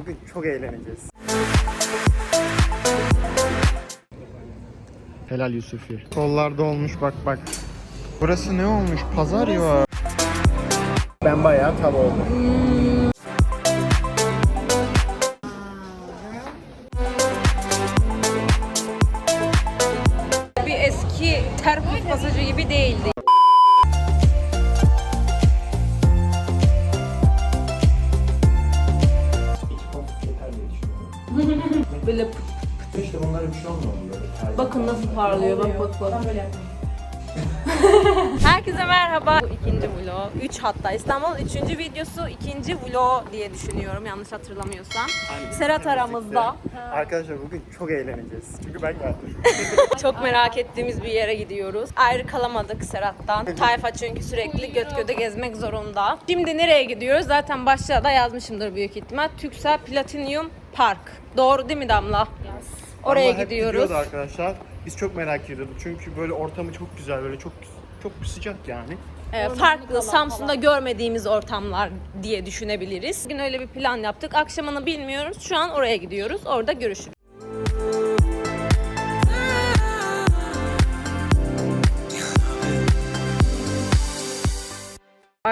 Bugün çok eğleneceğiz. Helal Yusufi. Kollarda olmuş bak bak. Burası ne olmuş? Pazar ya. Ben bayağı tav oldum. bir eski Terkut pasajı gibi değildi. Parlıyor bak bak bak. Herkese merhaba. Bu ikinci vlog. Üç hatta İstanbul üçüncü videosu ikinci vlog diye düşünüyorum yanlış hatırlamıyorsam. Serhat aramızda. Arkadaşlar bugün çok eğleneceğiz. Çünkü ben geldim. Çok merak ettiğimiz bir yere gidiyoruz. Ayrı kalamadık Serhat'tan. Tayfa çünkü sürekli göt göte gezmek zorunda. Şimdi nereye gidiyoruz? Zaten başlığa da yazmışımdır büyük ihtimal. Türksel Platinum Park. Doğru değil mi Damla? Oraya Ama hep gidiyoruz. gidiyordu arkadaşlar. Biz çok merak ediyorduk. Çünkü böyle ortamı çok güzel. Böyle çok çok sıcak yani. Ee, farklı Samsun'da görmediğimiz ortamlar diye düşünebiliriz. Bugün öyle bir plan yaptık. Akşamını bilmiyoruz. Şu an oraya gidiyoruz. Orada görüşürüz.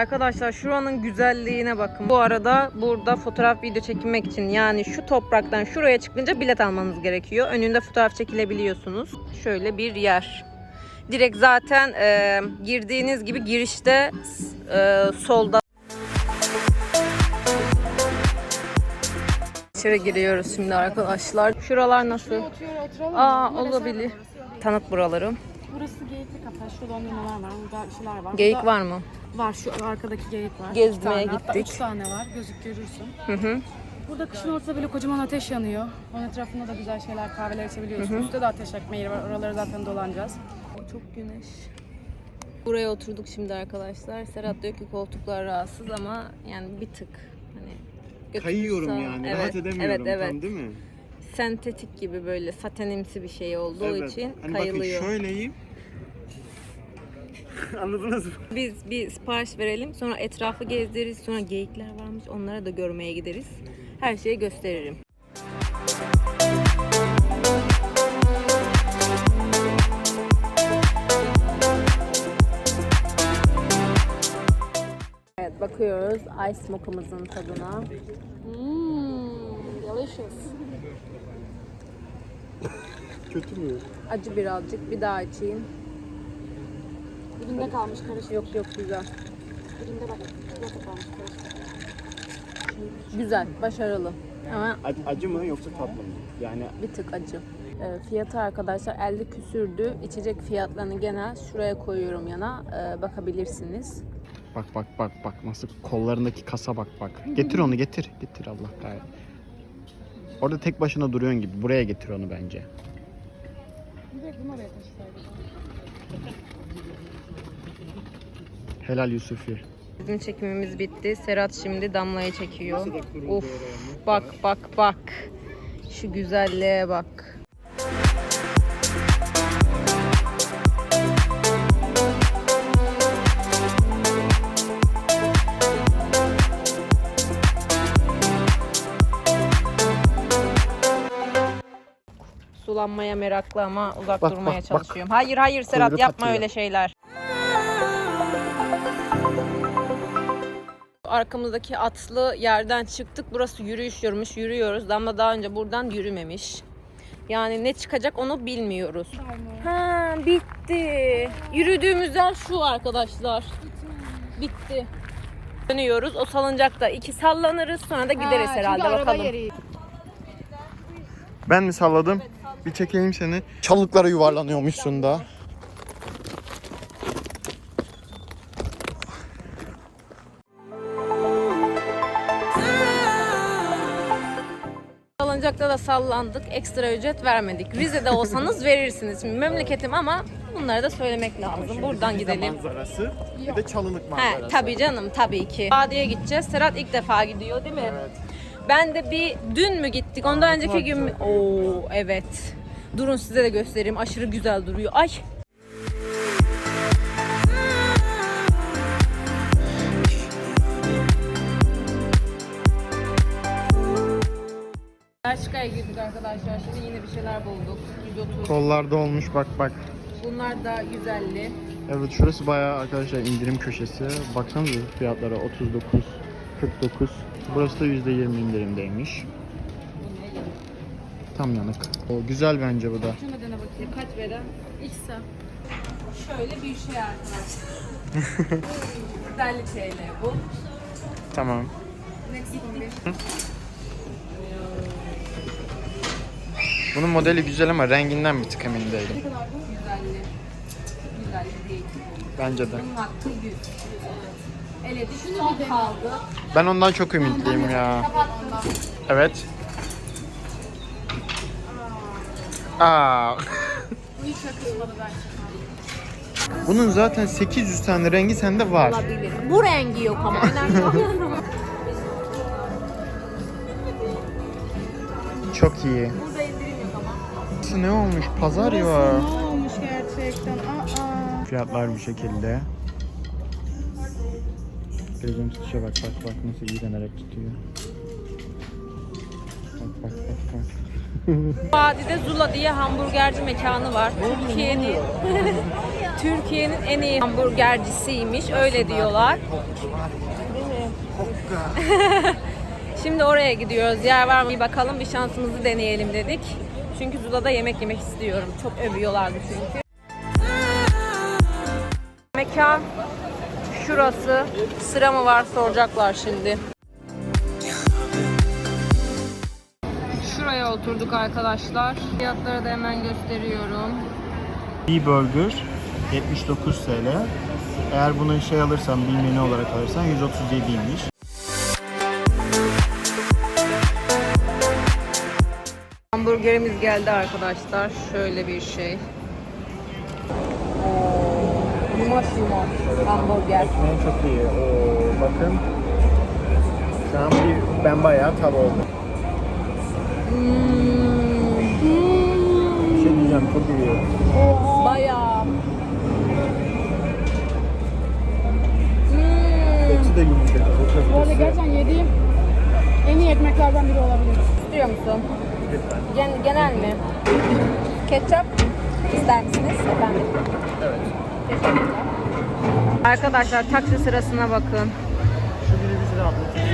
Arkadaşlar şuranın güzelliğine bakın. Bu arada burada fotoğraf video çekinmek için yani şu topraktan şuraya çıkınca bilet almanız gerekiyor. Önünde fotoğraf çekilebiliyorsunuz. Şöyle bir yer. Direkt zaten e, girdiğiniz gibi girişte e, solda İçeri giriyoruz şimdi arkadaşlar. Şuralar nasıl? Aa olabilir. Tanıt buraları. Burası geyikli kafe. Şurada dondurmalar var. Burada bir şeyler var. Geyik var mı? Var. Şu arkadaki geyik var. Gezmeye İki tane, Hatta gittik. üç tane var. Gözük görürsün. Hı hı. Burada kışın ortada böyle kocaman ateş yanıyor. Onun etrafında da güzel şeyler, kahveler içebiliyorsun. Üstte de ateş yakma yeri var. Oraları zaten dolanacağız. Çok güneş. Buraya oturduk şimdi arkadaşlar. Serhat diyor ki koltuklar rahatsız ama yani bir tık hani Kayıyorum yani. Evet, Rahat edemiyorum Evet evet. tam değil mi? Sentetik gibi böyle satenimsi bir şey olduğu için Hani kayılıyor. bakın şöyleyim. Anladınız mı? Biz bir sipariş verelim sonra etrafı gezdiririz sonra geyikler varmış onlara da görmeye gideriz. Her şeyi gösteririm. Evet bakıyoruz ice mokamızın tadına. Mmm, delicious. Kötü mü? Acı birazcık bir daha içeyim. Birinde kalmış karışık. Yok yok güzel. Birinde bak çikolata kalmış karışık. Güzel, başarılı. Ama Acı, acı mı yoksa tatlı mı? Yani bir tık acı. Ee, fiyatı arkadaşlar 50 küsürdü. İçecek fiyatlarını genel şuraya koyuyorum yana. Ee, bakabilirsiniz. Bak bak bak bak nasıl kollarındaki kasa bak bak. Getir onu getir. Getir Allah kahretsin. Orada tek başına duruyorsun gibi. Buraya getir onu bence. Bir de bunu oraya taşısaydık. Helal Yusufi. Bizim çekimimiz bitti. Serhat şimdi Damla'yı çekiyor. Of bak bak bak. Şu güzelliğe bak. Sulanmaya meraklı ama uzak Bak, durmaya bak, bak. çalışıyorum. Hayır hayır Serhat Kuyruk yapma atıyor. öyle şeyler. Arkamızdaki atlı yerden çıktık. Burası yürüyüş yormuş. Yürüyoruz. Damla daha önce buradan yürümemiş. Yani ne çıkacak onu bilmiyoruz. Ha bitti. Yürüdüğümüz yer şu arkadaşlar. Bitti. Dönüyoruz. O salıncakta iki sallanırız. Sonra da gideriz herhalde bakalım. Ben mi salladım? Bir çekeyim seni. Çalıklara yuvarlanıyormuşsun da. Da sallandık. Ekstra ücret vermedik. Rize'de olsanız verirsiniz. Şimdi memleketim ama bunları da söylemek lazım. Buradan gidelim. Manzarası. Bir de çalılık He, manzarası. tabii canım tabii ki. Vadiye gideceğiz. Serhat ilk defa gidiyor değil mi? Evet. Ben de bir dün mü gittik? Ondan önceki gün mü? Oo evet. Durun size de göstereyim. Aşırı güzel duruyor. Ay. Bershka'ya girdik arkadaşlar. Şimdi yine bir şeyler bulduk. 130. Kollarda olmuş bak bak. Bunlar da 150. Evet şurası bayağı arkadaşlar indirim köşesi. Baksanıza fiyatlara 39, 49. Burası da %20 indirimdeymiş. Tam yanık. O güzel bence bu da. Şunu da dene bakayım. Kaç? İksa. Şöyle bir şey arkadaşlar. 150 TL bu. Tamam. Next Bunun modeli güzel ama renginden bir tık emin değilim. Ne kadar bu? 150. 150 değil. Bence de. Bunun hakkı 100. Ele düşün son kaldı. Ben ondan çok ümitliyim ya. Evet. Aa. Bu hiç yakışmadı bence. Bunun zaten 800 tane rengi sende var. Olabilir. Bu rengi yok ama. Çok iyi. Burada ama. Ne olmuş? Pazar ya. Ne olmuş gerçekten? Aa. Fiyatlar bu şekilde. Gözüm tutuşa bak bak bak nasıl iğrenerek tutuyor. Bak bak bak bak. Vadide Zula diye hamburgerci mekanı var. Türkiye'nin Türkiye'nin en iyi hamburgercisiymiş. Öyle diyorlar. Şimdi oraya gidiyoruz. Yer var mı bir bakalım bir şansımızı deneyelim dedik. Çünkü Zula'da yemek yemek istiyorum. Çok övüyorlardı çünkü. Mekan şurası. Sıra mı var soracaklar şimdi. Şuraya oturduk arkadaşlar. Fiyatları da hemen gösteriyorum. Bir burger 79 TL. Eğer bunu şey alırsan bir menü olarak alırsan 137'ymiş. Hamburgerimiz geldi arkadaşlar. Şöyle bir şey. Yumaş yumaş hamburger. Ekmeği çok iyi. Oo, bakın. Şu an bir, ben bayağı tav oldum. Bir şey diyeceğim çok iyi. Bayağı. Hmm, Eti de yumuşak. Bu arada gerçekten yediğim en iyi ekmeklerden biri olabilir. istiyor musun? Gen- genel mi? Ketçap ister misiniz efendim? Evet. Teşekkürler. Arkadaşlar taksi sırasına bakın. Şu biri bizi anlatırsa.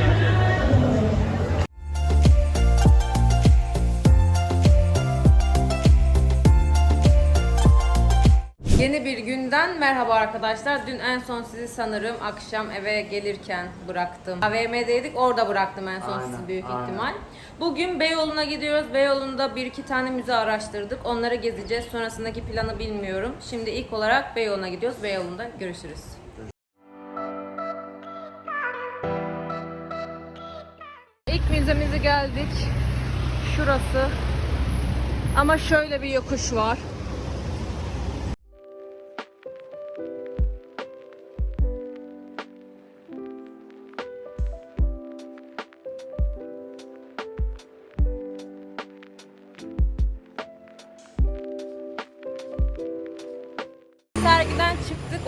Yeni bir günden merhaba arkadaşlar. Dün en son sizi sanırım akşam eve gelirken bıraktım. AVM'deydik orada bıraktım en son Aynen, sizi büyük aynen. ihtimal. Bugün Beyoğlu'na gidiyoruz. Beyoğlu'nda bir iki tane müze araştırdık. Onları gezeceğiz. Sonrasındaki planı bilmiyorum. Şimdi ilk olarak Beyoğlu'na gidiyoruz. Beyoğlu'nda görüşürüz. İlk müzemize geldik. Şurası. Ama şöyle bir yokuş var.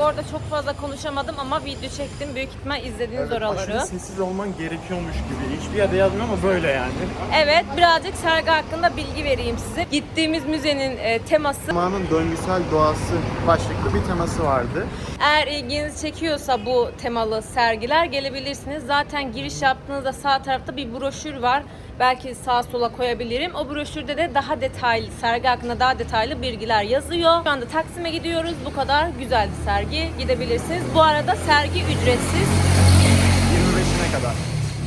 Orada çok fazla konuşamadım ama video çektim. Büyük ihtimal izlediniz oraları. sessiz olman gerekiyormuş gibi. Hiçbir yerde yazmıyor ama böyle yani. Evet, birazcık sergi hakkında bilgi vereyim size. Gittiğimiz müzenin e, teması Zamanın döngüsel doğası başlıklı bir teması vardı. Eğer ilginizi çekiyorsa bu temalı sergiler gelebilirsiniz. Zaten giriş yaptığınızda sağ tarafta bir broşür var. Belki sağa sola koyabilirim. O broşürde de daha detaylı, sergi hakkında daha detaylı bilgiler yazıyor. Şu anda Taksim'e gidiyoruz. Bu kadar güzel bir sergi. Gidebilirsiniz. Bu arada sergi ücretsiz. 25'ine kadar.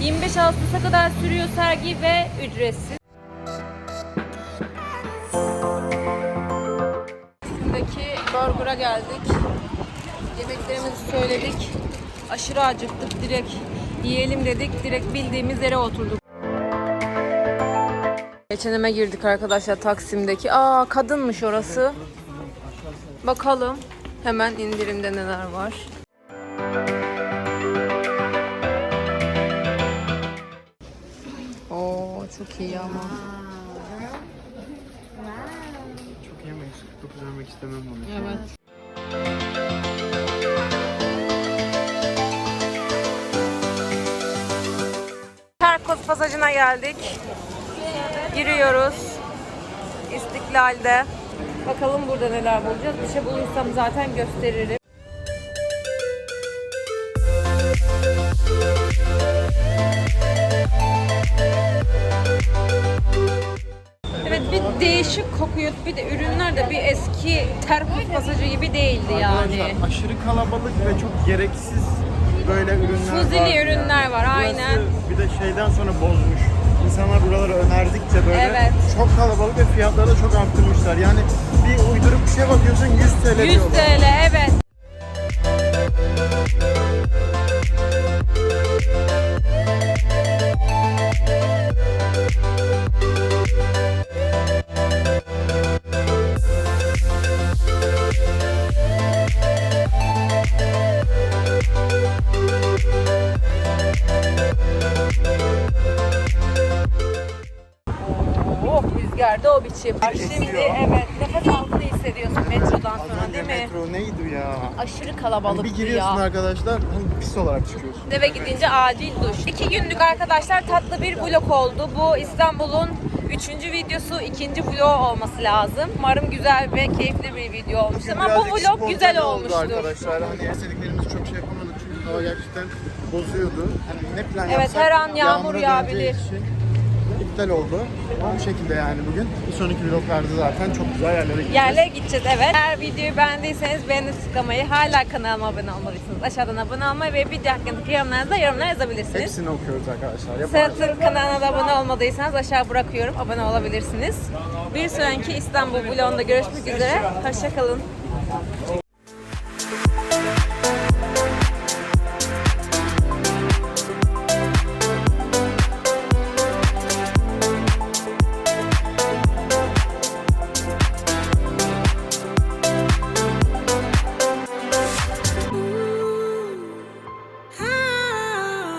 25 Ağustos'a kadar sürüyor sergi ve ücretsiz. Buradaki burger'a geldik. Yemeklerimizi söyledik. Aşırı acıktık. Direkt yiyelim dedik. Direkt bildiğimiz yere oturduk. Geçeneme girdik arkadaşlar Taksim'deki. Aa kadınmış orası. Bakalım hemen indirimde neler var. Oo çok iyi ama. Çok yemek, 49 vermek istemem bunu. Evet. Terkos pasajına geldik. Giriyoruz. İstiklal'de. Bakalım burada neler bulacağız. Bir şey bulursam zaten gösteririm. Evet bir değişik kokuyor. Bir de ürünler de bir eski terkos pasajı gibi değildi yani. Arkadaşlar aşırı kalabalık ve çok gereksiz böyle ürünler Fuzili var. ürünler var, Burası aynen. Bir de şeyden sonra bozmuş. İnsanlar buraları önerdikçe böyle Evet. çok kalabalık ve fiyatları da çok arttırmışlar. Yani bir uyduruk bir şeye bakıyorsun 100 TL 100 diyorlar. TL evet. Nefes aldığını hissediyorsun metrodan sonra değil mi? metro neydi ya? Aşırı Hani kalabalıktı bir giriyorsun ya. arkadaşlar hani pis olarak çıkıyorsun. Eve gidince acil duş. İki günlük arkadaşlar tatlı bir vlog oldu. Bu İstanbul'un üçüncü videosu, ikinci vlog olması lazım. Umarım güzel ve keyifli bir video olmuştur. Ama bu Birazcık vlog güzel oldu olmuştur. Arkadaşlar hani istediklerimizi çok şey yapamadık çünkü hava gerçekten bozuyordu. Hani ne plan Evet, yapsak her an yağmur yağabilir. döneceği için iptal oldu. Ama bu şekilde yani bugün. Bir sonraki vloglarda zaten çok güzel yerlere gideceğiz. Yerlere gideceğiz evet. Eğer videoyu beğendiyseniz beğeni tıklamayı, hala kanalıma abone olmalısınız. Aşağıdan abone olmayı ve video hakkındaki yorumlarınızı yorumlara yazabilirsiniz. Hepsini okuyoruz arkadaşlar. Yaparız. Serhat'ın kanalına da abone olmadıysanız aşağı bırakıyorum. Abone olabilirsiniz. Bir sonraki İstanbul vlogunda görüşmek üzere. Hoşçakalın.